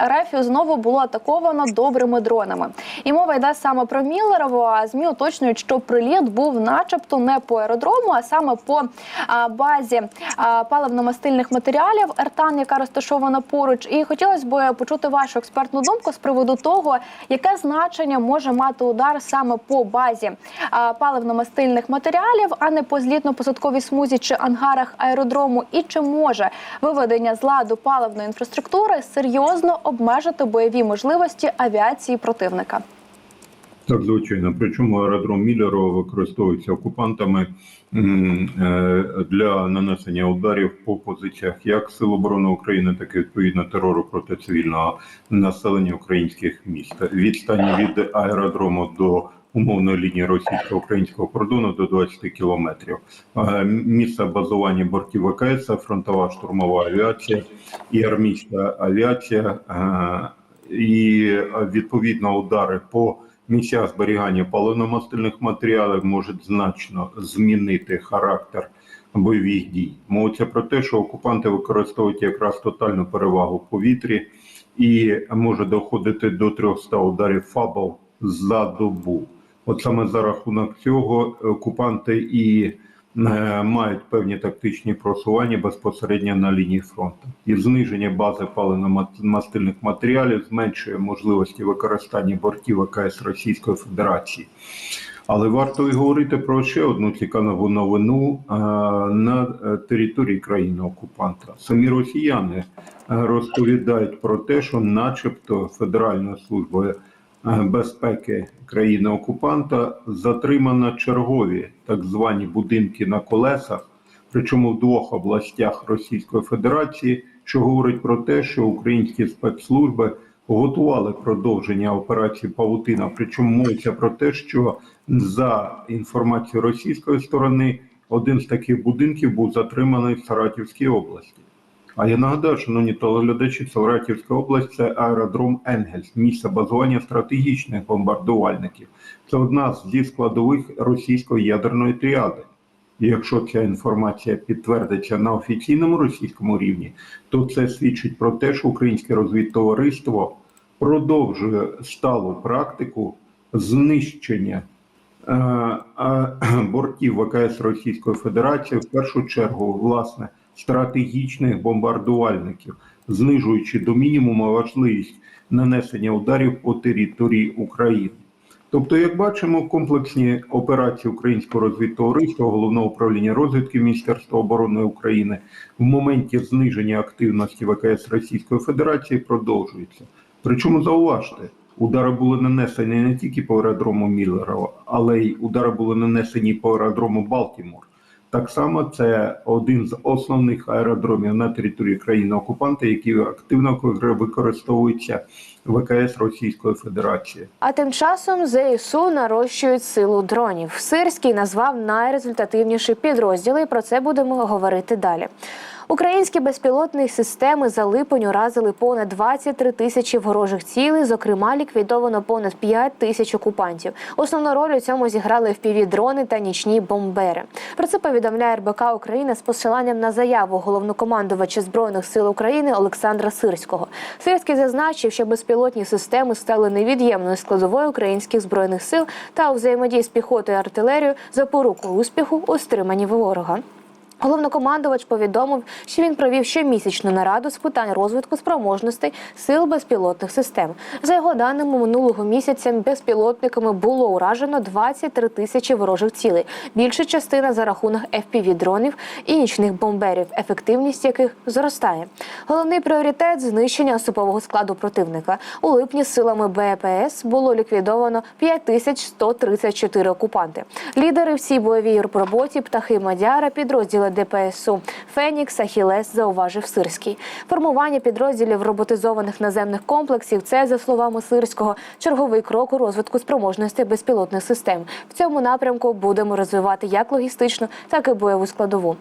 Рефію знову було атаковано добрими дронами. І мова йде саме про Міллерово. А змі уточнюють, що приліт був, начебто, не по аеродрому, а саме по базі паливно-мастильних матеріалів Ертан, яка розташована поруч. І хотілося б почути вашу експертну думку з приводу того, яке значення може мати удар саме по базі паливно-мастильних матеріалів, а не по злітно-посадковій смузі чи ангарах аеродрому, і чи може виведення з ладу паливної інфраструктури серйозно обмежити бойові можливості авіації противника. Так, звичайно. Причому аеродром Міллерово використовується окупантами е, для нанесення ударів по позиціях як Сил оборони України, так і відповідно терору проти цивільного населення українських міст. Відстань від аеродрому до умовної лінії російсько-українського кордону до 20 кілометрів. Е, Місце базування бортів ВКС, фронтова штурмова авіація і армійська авіація, е, і е, відповідно удари по місцях зберігання паливно-мастильних матеріалів можуть значно змінити характер бойових дій. Мовиться про те, що окупанти використовують якраз тотальну перевагу в повітрі і може доходити до 300 ударів ФАБов за добу. От саме за рахунок цього окупанти і е, мають певні тактичні просування безпосередньо на лінії фронту. І зниження бази паливно-мастильних матеріалів зменшує можливості використання бортів ВКС Російської Федерації. Але варто і говорити про ще одну цікаву новину е, на території країни окупанта. Самі росіяни е, розповідають про те, що, начебто, Федеральна служба безпеки країни окупанта затримана чергові так звані будинки на колесах, причому в двох областях Російської Федерації, що говорить про те, що українські спецслужби готували продовження операції Павутина. Причому мовиться про те, що за інформацією російської сторони один з таких будинків був затриманий в Саратівській області. А я нагадаю, шановні телеглядачі, Саратівська область це аеродром Енгельс, місце базування стратегічних бомбардувальників. Це одна зі складових російської ядерної тріади. І якщо ця інформація підтвердиться на офіційному російському рівні, то це свідчить про те, що українське розвідтовариство продовжує сталу практику знищення е, е, бортів ВКС Російської Федерації, в першу чергу, власне, стратегічних бомбардувальників, знижуючи до мінімуму важливість нанесення ударів по території України. Тобто, як бачимо, комплексні операції українського розвідтовариства, головного управління розвідки Міністерства оборони України в моменті зниження активності ВКС Російської Федерації продовжуються. Причому зауважте, удари були нанесені не тільки по аеродрому Міллерова, але й удари були нанесені по аеродрому Балтімор. Так само це один з основних аеродромів на території країни окупанта, які активно використовуються ВКС Російської Федерації. А тим часом ЗСУ нарощують силу дронів. Сирський назвав найрезультативніші підрозділи. і Про це будемо говорити далі. Українські безпілотні системи за липень уразили понад 23 тисячі ворожих цілей. Зокрема, ліквідовано понад 5 тисяч окупантів. Основну роль у цьому зіграли впівдрони та нічні бомбери. Про це повідомляє РБК Україна з посиланням на заяву головнокомандувача збройних сил України Олександра Сирського. Сирський зазначив, що безпілотні системи стали невід'ємною складовою українських збройних сил та у взаємодії з піхотою і артилерією запоруку успіху у стриманні ворога. Головнокомандувач повідомив, що він провів щомісячну нараду з питань розвитку спроможностей сил безпілотних систем. За його даними, минулого місяця безпілотниками було уражено 23 тисячі ворожих цілей. Більша частина за рахунок fpv дронів і нічних бомберів, ефективність яких зростає. Головний пріоритет знищення особового складу противника. У липні силами БПС було ліквідовано 5134 окупанти. Лідери в цій бойовій роботі птахи Мадяра, підрозділи ДПСУ Фенікс, Ахілес, зауважив Сирський. Формування підрозділів роботизованих наземних комплексів це, за словами Сирського, черговий крок у розвитку спроможності безпілотних систем. В цьому напрямку будемо розвивати як логістичну, так і бойову складову.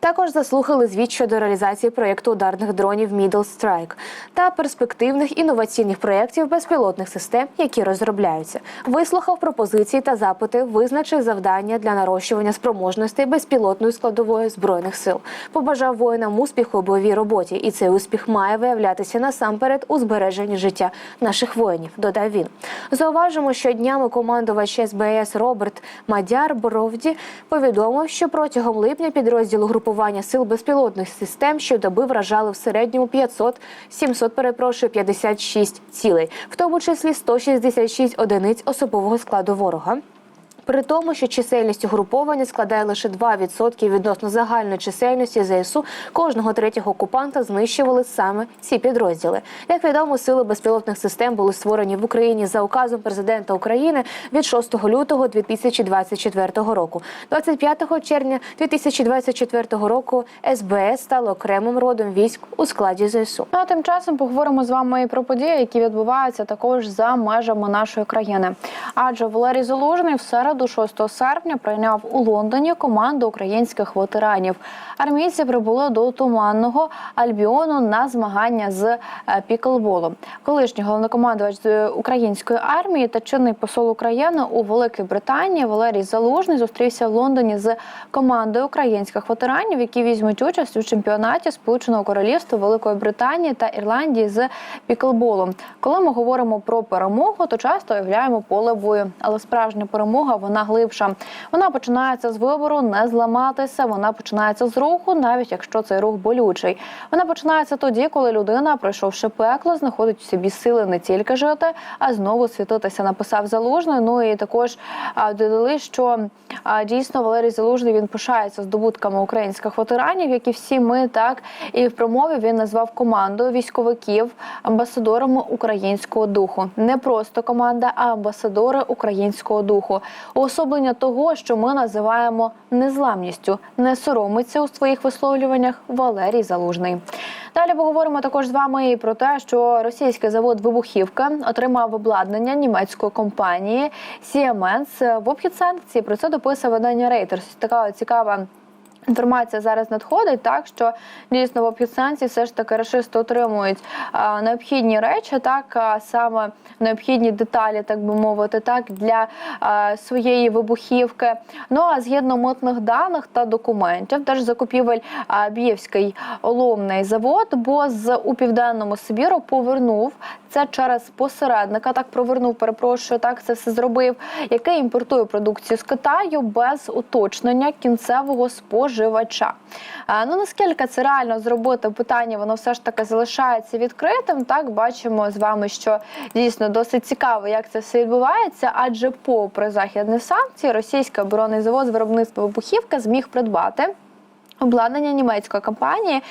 Також заслухали звіт щодо реалізації проєкту ударних дронів Middle Strike та перспективних інноваційних проєктів безпілотних систем, які розробляються. Вислухав пропозиції та запити, визначив завдання для нарощування спроможностей безпілотної складової збройних сил. Побажав воїнам успіху у бойовій роботі, і цей успіх має виявлятися насамперед у збереженні життя наших воїнів. Додав він. Зауважимо, що днями командувач СБС Роберт Мадяр Бровді повідомив, що протягом липня підрозділ групування сил безпілотних систем щодоби вражали в середньому 500, 700, перепрошую, 56 цілей, в тому числі 166 одиниць особового складу ворога. При тому, що чисельність угруповання складає лише 2% відносно загальної чисельності ЗСУ, кожного третього окупанта знищували саме ці підрозділи. Як відомо, сили безпілотних систем були створені в Україні за указом президента України від 6 лютого 2024 року. 25 червня 2024 року СБС стало окремим родом військ у складі ЗСУ. Ну, а тим часом поговоримо з вами і про події, які відбуваються також за межами нашої країни. Адже Валерій Залужний в середу, 6 серпня, прийняв у Лондоні команду українських ветеранів. Армійці прибули до туманного Альбіону на змагання з е, піклболу. Колишній головнокомандувач української армії та чинний посол України у Великій Британії Валерій Залужний зустрівся в Лондоні з командою українських ветеранів, які візьмуть участь у чемпіонаті Сполученого Королівства Великої Британії та Ірландії з піклболу. Коли ми говоримо про перемогу, то часто уявляємо поле бою, але справжня перемога вона глибша. Вона починається з вибору не зламатися. Вона починається з руху, навіть якщо цей рух болючий. Вона починається тоді, коли людина, пройшовши пекло, знаходить у собі сили не тільки жити, а знову світитися. Написав залужний. Ну і також додали, що дійсно Валерій Залужний він пишається здобутками українських ветеранів, які всі ми так і в промові він назвав командою військовиків амбасадорами українського духу. Не просто команда, а амбасадори українського духу. Уособлення того, що ми називаємо незламністю, не соромиться у своїх висловлюваннях Валерій Залужний. Далі поговоримо також з вами і про те, що російський завод вибухівка отримав обладнання німецької компанії Siemens в обхід санкцій. Про це дописує видання Reuters. Така цікава. Інформація зараз надходить, так що дійсно в обхід санкцій все ж таки рашисти отримують а, необхідні речі, так а, саме необхідні деталі, так би мовити, так для а, своєї вибухівки. Ну а згідно митних даних та документів, теж закупівель а, Біївський оловний завод, бо з у південному Сибіру повернув це через посередника. Так провернув, перепрошую, так це все зробив, який імпортує продукцію з Китаю без уточнення кінцевого споживача. Ну наскільки це реально зробити питання, воно все ж таки залишається відкритим. Так бачимо з вами, що дійсно досить цікаво, як це все відбувається, адже попри західні санкції, російський оборонний завод з виробництва вибухівки зміг придбати. Обладнання німецької компанії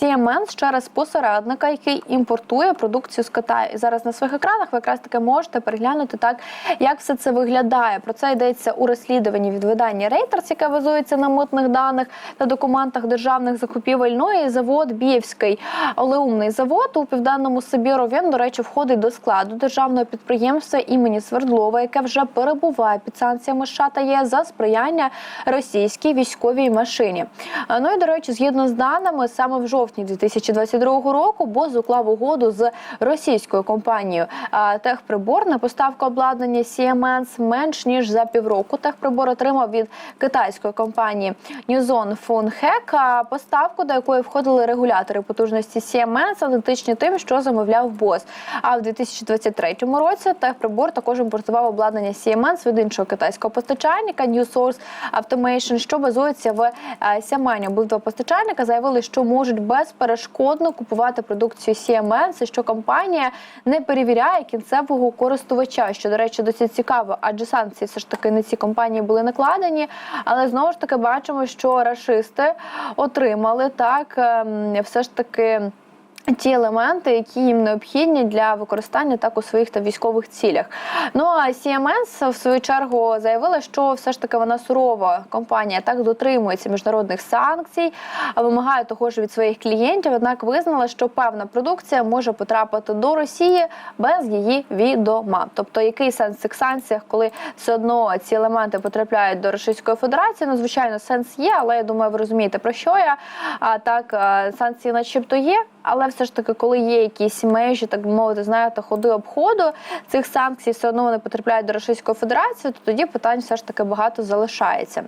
Siemens через посередника, який імпортує продукцію з Китаю. І зараз на своїх екранах ви якраз таки можете переглянути так, як все це виглядає. Про це йдеться у розслідуванні від видання Reuters, яке базується на митних даних та документах державних закупівель. Ну і завод Біївський олеумний завод у південному Сибіру. Він, до речі, входить до складу державного підприємства імені Свердлова, яке вже перебуває під санкціями США та ЄС за сприяння російській військовій машині. Ну і до речі, згідно з даними, саме в жовтні 2022 року БОЗ уклав угоду з російською компанією Техприбор на поставку обладнання Siemens менш ніж за півроку. Техприбор отримав від китайської компанії Phonhack а, поставку, до якої входили регулятори потужності Siemens, ідентичні тим, що замовляв БОЗ. А в 2023 році Техприбор також імпортував обладнання Siemens від іншого китайського постачальника New Source Automation, що базується в е, Сямені. Обидва постачальника заявили, що можуть безперешкодно купувати продукцію CMN, що компанія не перевіряє кінцевого користувача. Що до речі, досить цікаво, адже санкції все ж таки на ці компанії були накладені. Але знову ж таки бачимо, що рашисти отримали так, ем, все ж таки Ті елементи, які їм необхідні для використання так у своїх та військових цілях. Ну а CMS в свою чергу заявила, що все ж таки вона сурова компанія так дотримується міжнародних санкцій, а вимагає того ж від своїх клієнтів. Однак визнала, що певна продукція може потрапити до Росії без її відома. Тобто, який сенс в цих санкціях, коли все одно ці елементи потрапляють до Російської Федерації? Ну, звичайно, сенс є, але я думаю, ви розумієте про що я. А так е, санкції, начебто, є. Але все ж таки, коли є якісь межі, так би мовити, знаєте, ходи обходу цих санкцій, все одно вони потрапляють до Російської Федерації, то тоді питань все ж таки багато залишається.